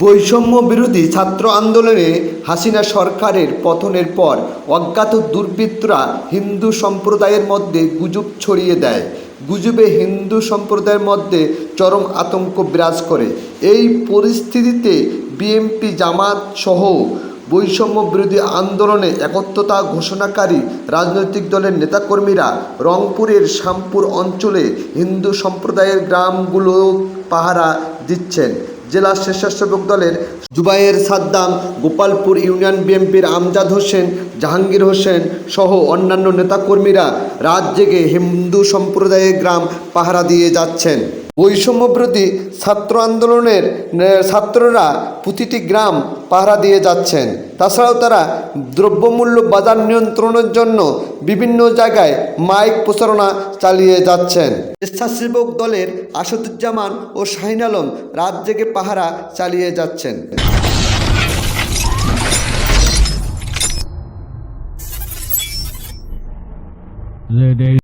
বৈষম্য বিরোধী ছাত্র আন্দোলনে হাসিনা সরকারের পতনের পর অজ্ঞাত দুর্বৃত্তরা হিন্দু সম্প্রদায়ের মধ্যে গুজব ছড়িয়ে দেয়। গুজবে হিন্দু সম্প্রদায়ের মধ্যে চরম আতঙ্ক বিরাজ করে। এই পরিস্থিতিতে বিএমপি জামাত সহ বৈষম্য বিরোধী আন্দোলনে একত্রতা ঘোষণাকারী রাজনৈতিক দলের নেতাকর্মীরা রংপুরের শ্যামপুর অঞ্চলে হিন্দু সম্প্রদায়ের গ্রামগুলো পাহারা দিচ্ছেন। জেলা স্বেচ্ছাসেবক দলের জুবাইর সাদ্দাম, গোপালপুর ইউনিয়ন বিএনপির আমজাদ হোসেন, জাহাঙ্গীর হোসেন সহ অন্যান্য নেতাকর্মীরা রাত জেগে হিন্দু সম্প্রদায়ের গ্রাম পাহারা দিয়ে যাচ্ছেন। বৈষম্য বিরোধী ছাত্র আন্দোলনের ছাত্ররা প্রতিটি গ্রাম পাহারা দিয়ে যাচ্ছেন। তাছাড়াও তারা দ্রব্যমূল্য বাজার নিয়ন্ত্রণের জন্য বিভিন্ন জায়গায় মাইক প্রচারণা চালিয়ে যাচ্ছেন। স্বেচ্ছাসেবক দলের আসাদুজ্জামান ও শাহিন আলম রাত জেগে পাহারা চালিয়ে যাচ্ছেন।